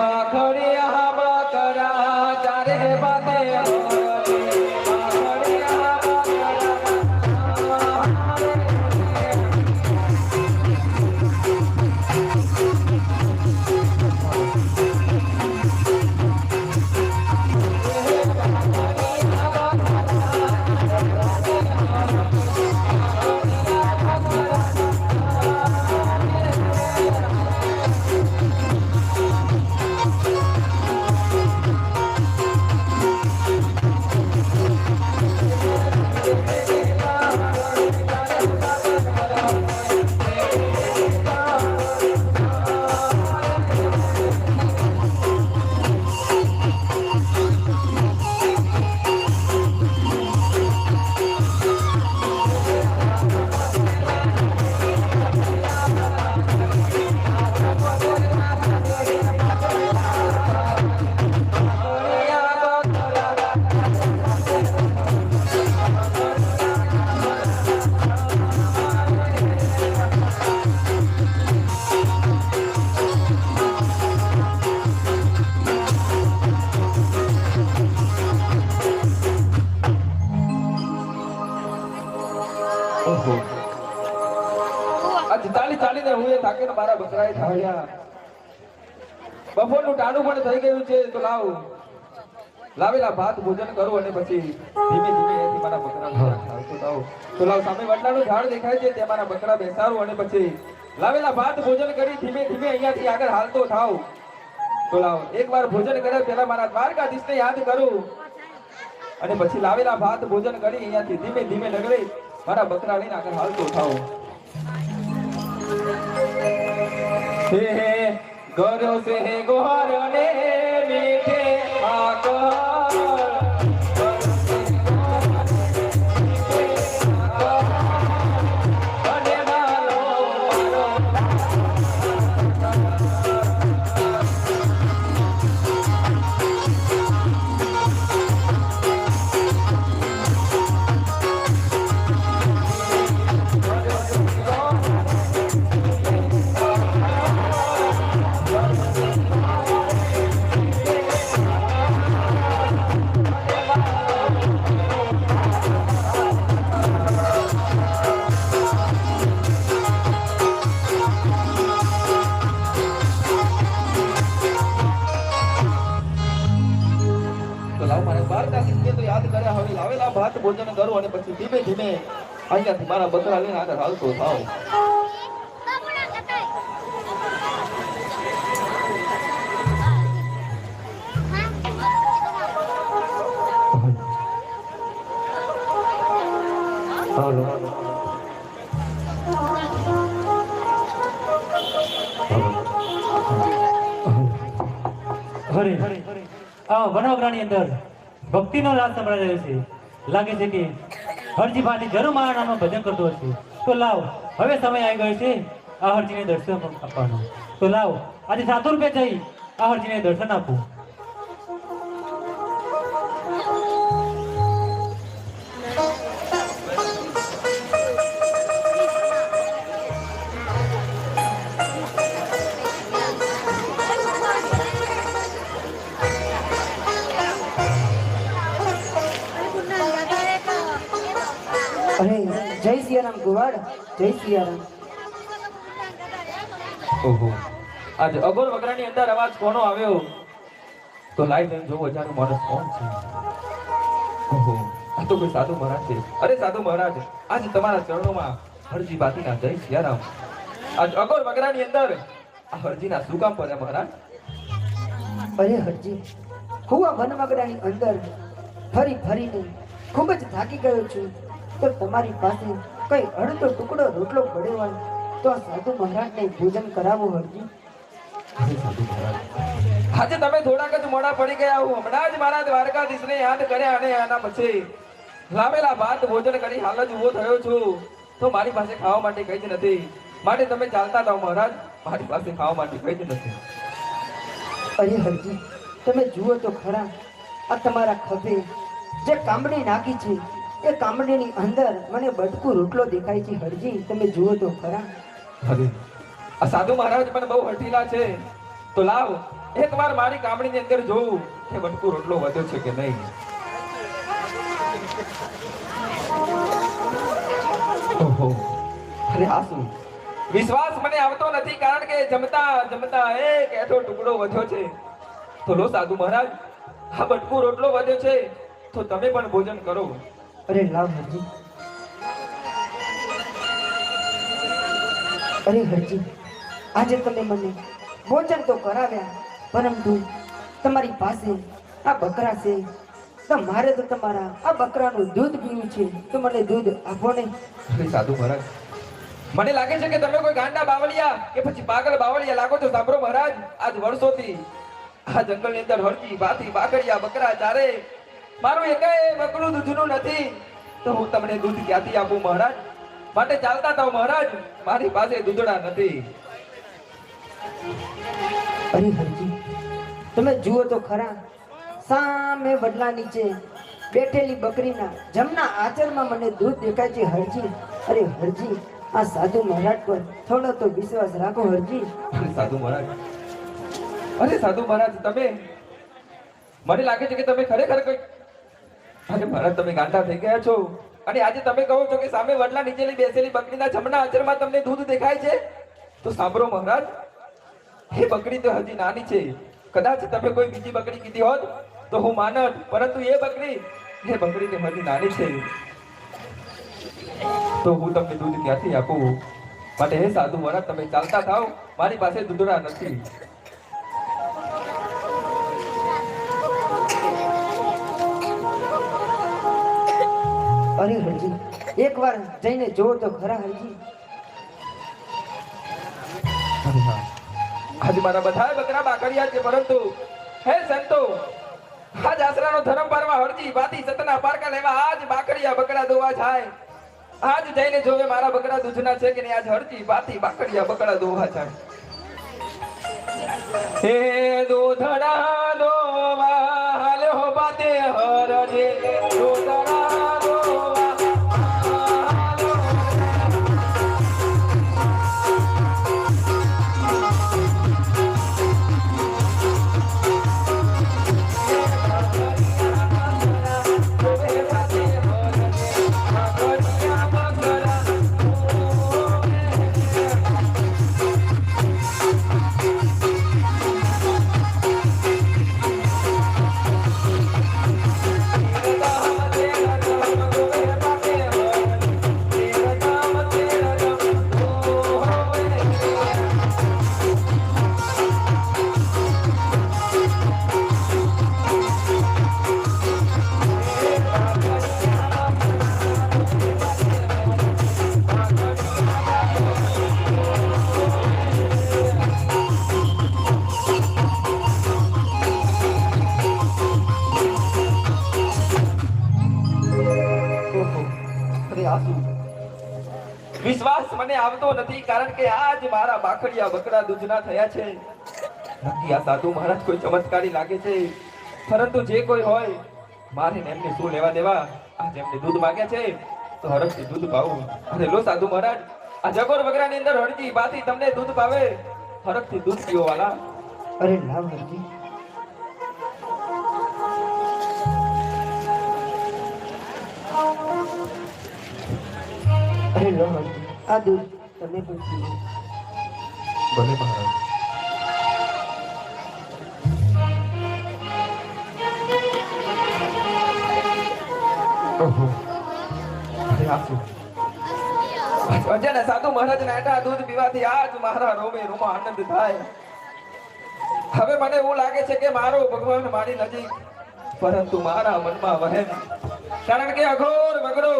માખડિયા બકરા ચારે બાતે મારા બકરાએ ધાવ્યા બપોરનું ટાણું પણ થઈ ગયું છે તો લાવ. લાવેલા ભાત ભોજન કરો અને પછી ધીમે ધીમે અહીંયાથી મારા બકરા થાવ. તો લાવ સામે વડલાનું ઝાડ દેખાય છે ત્યાં મારા બકરા બેસાડો અને પછી લાવેલા ભાત ભોજન કરી ધીમે ધીમે અહીંયાથી આગળ હાલતો થાવ. તો લાવ એકવાર ભોજન કર્યા પહેલા મારા દ્વારકાધીશને યાદ કરું. અને પછી લાવેલા ભાત ભોજન કરી અહીંયાથી ધીમે ધીમે લગડી મારા બકરા લઈને આગળ હાલતો થાવ. હે હે ગરો સે હે ગોહર ને ભોજન કરું અને પછી ધીમે ધીમે અહીંયાથી મારા બકરા લઈને આગળ હાલતો થાવ હરે આ વનોગ્રાની અંદર ભક્તિનો રાસ સંભળાઈ રહ્યો છે. લાગે છે કે હરજી ભાની જરૂર મારા નામનું ભજન કરતો હશે તો લાવ, હવે સમય આવી ગયો છે આ હરજીને દર્શન આપવાનો. તો લાવ, આજે સાતો રૂપિયા જઈ આ હરજીને દર્શન આપું. જય સિયારામ કુવાડ જય સિયારામ. ઓહો. આજ અગોર વગરાની અંદર અવાજ કોનો આવ્યો? તો લાઈવ એમ જોવો અજાનું માણસ કોણ છે? ઓહો. આ તો કોઈ સાધુ મહારાજ છે. અરે સાધુ મહારાજ આજ તમારા ચરણોમાં હરજી બાતીના જય સિયારામ. આજ અગોર વગરાની અંદર આ હરજીના શું કામ પડે મહારાજ? અરે હરજી હું આ વનમગડાની અંદર ફરી ફરીને ખૂબ જ થાકી ગયો છું. તો તમારી પાસે કઈ અડધો ટુકડો રોટલો પડ્યો હોય તો આ સાધુ મહારાજને ભોજન કરાવો હરજી. અરે સાધુ મહારાજ. આજે તમે થોડાક જ મોડા પડી ગયા હું હમણાં જ મારા દ્વારકાધીશને યાદ કર્યા અને આના પછી લાવેલા ભાત ભોજન કરી હાલ જ ઊભો થયો છું. તો મારી પાસે ખાવા માટે કઈ જ નથી. માટે તમે ચાલતા જાઓ મહારાજ. મારી પાસે ખાવા માટે કઈ જ નથી. અરે હરજી તમે જુઓ તો ખરા. આ તમારા ખભે જે કામડી નાખી છે એ કામડીની અંદર મને બટકું રોટલો દેખાય છે, હરજી, તમે જુઓ તો ખરા. હવે, આ સાધુ મહારાજ પણ બહુ હઠીલા છે. તો લાવ, એકવાર મારી કામડીની અંદર જોઉં કે બટકુ રોટલો વધ્યો છે કે નહીં. ઓહો અરે આ શું? વિશ્વાસ મને આવતો નથી કારણ કે જમતા જમતા એક એઠો ટુકડો વધ્યો છે. તો લો સાધુ મહારાજ, આ બટકુ રોટલો વધ્યો છે, તો તમે પણ ભોજન કરો. અરે લાવ હરજી. અરે હરજી, આજે તમે મને ભોજન તો કરાવ્યા પરંતુ તમારી પાસે આ બકરા છે. મારે તો તમારા આ બકરાનું દૂધ પીવું છે. તો મને દૂધ આપો ને. અરે સાધુ મહારાજ, મને લાગે છે કે તમે કોઈ ગાંડા બાવળિયા કે પછી પાગલ બાવળિયા લાગો છો? સાંભળો મહારાજ, આજ વર્ષોથી આ જંગલની અંદર હરકી ભાતી બાકડિયા બકરા, ચારે મારું એકાએ બકરું દૂધનું નથી. તો હું તમને દૂધ ક્યાંથી આપું મહારાજ? માટે ચાલતા થાવ મહારાજ. મારી પાસે દૂધડા નથી. અરે હરજી તમે જુઓ તો ખરા. સામે વડલા નીચે બેઠેલી બકરીના જમના આચરમાં મને દૂધ દેખાય છે હરજી. અરે હરજી આ સાધુ મહારાજ પર થોડો તો વિશ્વાસ રાખો હરજી. અરે સાધુ મહારાજ. અરે સાધુ મહારાજ તમે મને લાગે છે કે તમે ખરેખર કઈ અરે ભરત, તમે ગાંડા થઈ ગયા છો. અને આજે તમે કહો છો કે સામે વડલા નીચેલી બેસેલી બકરીના જમણા અચરમાં તમને દૂધ દેખાય છે? તો સાંભળો મહારાજ, એ બકરી તો હજી નાની છે. કદાચ તમે કોઈ બીજી બકરી કીધી હોત, તો હું માનત. પરંતુ એ બકરી એ બકરી તો હજી નાની છે. તો હું તમને દૂધ ક્યાંથી આપું? માટે હે સાધુ મહારાજ, તમે ચાલતા થાવ. મારી પાસે દૂધડા નથી. અરે હરજી એકવાર જઈને જો તો ખરા હરજી આજે મારા બધા બકરા બાકડિયા છે, પરંતુ હે સંતો, આજ આસરાનો ધર્મ પારવા હરજી બાતી સતના પારકા લેવા આજ બાકડિયા બકરા દોવા જાય. આજ જઈને જોવે મારા બકરા દૂધના છે કે નહીં, આજ હરજી બાતી બાકડિયા બકરા દોવા જાય. હે દોધડા દોવા વિશ્વાસ મને આવતો નથી કારણ કે આજ મારા બાકડિયા બકરા દૂધના થયા છે. નક્કી આ સાધુ મહારાજ કોઈ ચમત્કારી લાગે છે. પરંતુ જે કોઈ હોય, મારે એમને શું લેવા દેવા? આજ એમને દૂધ માગ્યા છે, તો હરખથી દૂધ પાવું. અરે લો સાધુ મહારાજ, આ જગોર બકરાની અંદર હળજી બાથી તમને દૂધ પાવે. હરખથી દૂધ પીવો વાલા. અરે લાવ હરજી અરે લો હરજી આ દૂધ તમે પણ પીવો ભલે મહારાજ ઓહો. અરે આ શું? અજાને સાધુ મહારાજ નાટા દૂધ પીવાથી આજ મારા રોમે રોમા આનંદ થાય. હવે મને એવું લાગે છે કે મારો ભગવાન મારી નજીક પરંતુ મારા મનમાં વહેમ. કારણ કે અઘોર વગડો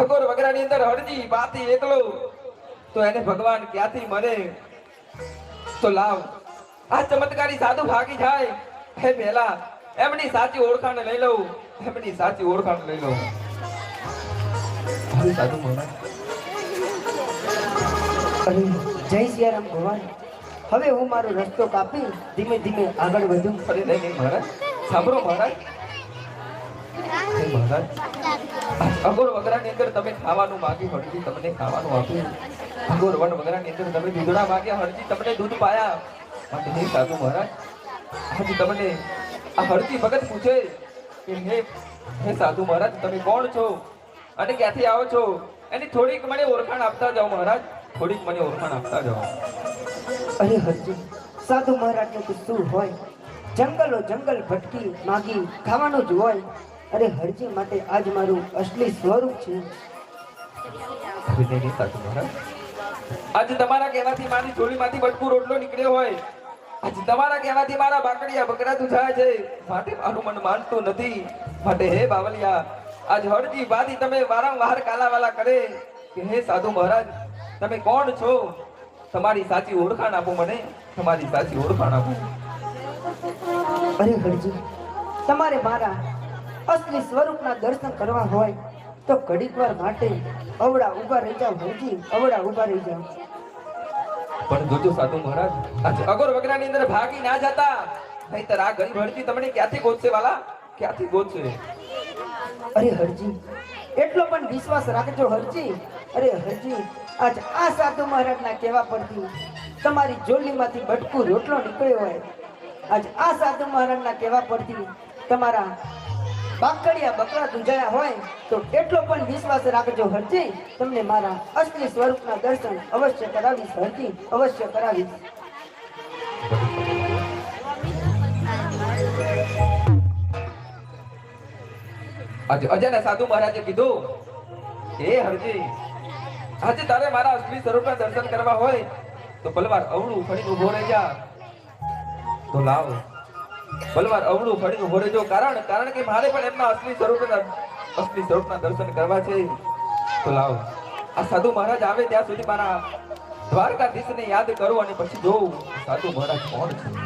અઘોર વગડાની અંદર હળજી બાતી એકલો. તો એને ભગવાન ક્યાંથી મળે? તો લાવ. આ ચમત્કારી સાધુ ભાગી જાય. હે પહેલા એમની સાચી ઓળખાણ લઈ લઉં. એમની સાચી ઓળખાણ લઈ લઉં. સાધુ મહારાજ અરે જય સિયારામ ભગવાન. હવે હું મારો રસ્તો કાપી ધીમે ધીમે આગળ વધું. ફરી નહીં મહારાજ. સાંભળો મહારાજ. આ વગરાની અંદર તમે ખાવાનું માગ્યું હળજી તમને ખાવાનું આપ્યું અઘોર વન વગરાની અંદર તમે માગ્યા, હળજી તમને દૂધ પાયા. સાધુ મહારાજ આજે તમને, આ હરતી ભગત પૂછે કે સાધુ મહારાજ, તમે કોણ છો? અને ક્યાંથી આવો છો? એની થોડીક મને ઓળખાણ આપતા જાઓ મહારાજ. થોડીક મને ઓળખાણ આપતા જાઓ. અરે હરજી, સાધુ મહારાજને તો હોય? જંગલો જંગલ ભટકી માગી ખાવાનું જ હોય. અરે હરજી માટે આજ મારું અસલી સ્વરૂપ છે. આજે તમારા કહેવાથી મારી ચોરીમાંથી બટકું રોટલો નીકળ્યો હોય. આજે તમારા કહેવાથી મારા બાકડિયા બકરાતું થાય છે. માટે મારું મન માનતું નથી. માટે હે બાવલિયા આજ હળજી વાદી તમે વારંવાર કાલાવાલા કરે. કે હે સાધુ મહારાજ તમે કોણ છો? તમારી સાચી ઓળખાણ આપો મને. તમારી સાચી ઓળખાણ આપો. અરે હરજી તમારે મારા અસલી સ્વરૂપના દર્શન કરવા હોય તો ઘડીક વાર માટે અવડા ઊભા રહી જાવ હરજી અવડા ઊભા રહી જાવ પણ જોજો સાધુ મહારાજ અગોર વગરાની અંદર ભાગી ના જતા. નહીતર આ ગરીબ તમને ક્યાંથી ગોતશે વાલા ક્યાંથી ગોતશે? અરે હરજી એટલો પણ વિશ્વાસ રાખજો હરજી. અરે હરજી આજ આ સાધુ મહારાજના કહેવા પરથી તમારી જોલીમાંથી બટકું રોટલો નીકળ્યો હોય. આજ આ સાધુ મહારાજના કહેવા પરથી તમારા બાકડિયા, બકરા દુજાયા હોય તો એટલો પણ વિશ્વાસ રાખજો હરજી. તમને મારા અસલી સ્વરૂપના દર્શન અવશ્ય કરાવીશ, હરજી અવશ્ય કરાવીશ. અજાના સાધુ મહારાજે કીધું, હે હરજી, આજે તારે મારા અસલી સ્વરૂપના દર્શન કરવા હોય તો પલવાર અવળું ફરી ઊભો રહી જા તો લાવ. પલવાર અવળું ફળીનું ઊભો રહેજો કારણ કારણ કે મારે પણ એમના અસલી સ્વરૂપના અસલી સ્વરૂપના દર્શન કરવા છે. તો લાવ. આ સાધુ મહારાજ આવે ત્યાં સુધી મારા દ્વારકાધીશને યાદ કરું અને પછી જોઉં. સાધુ મહારાજ કોણ છે?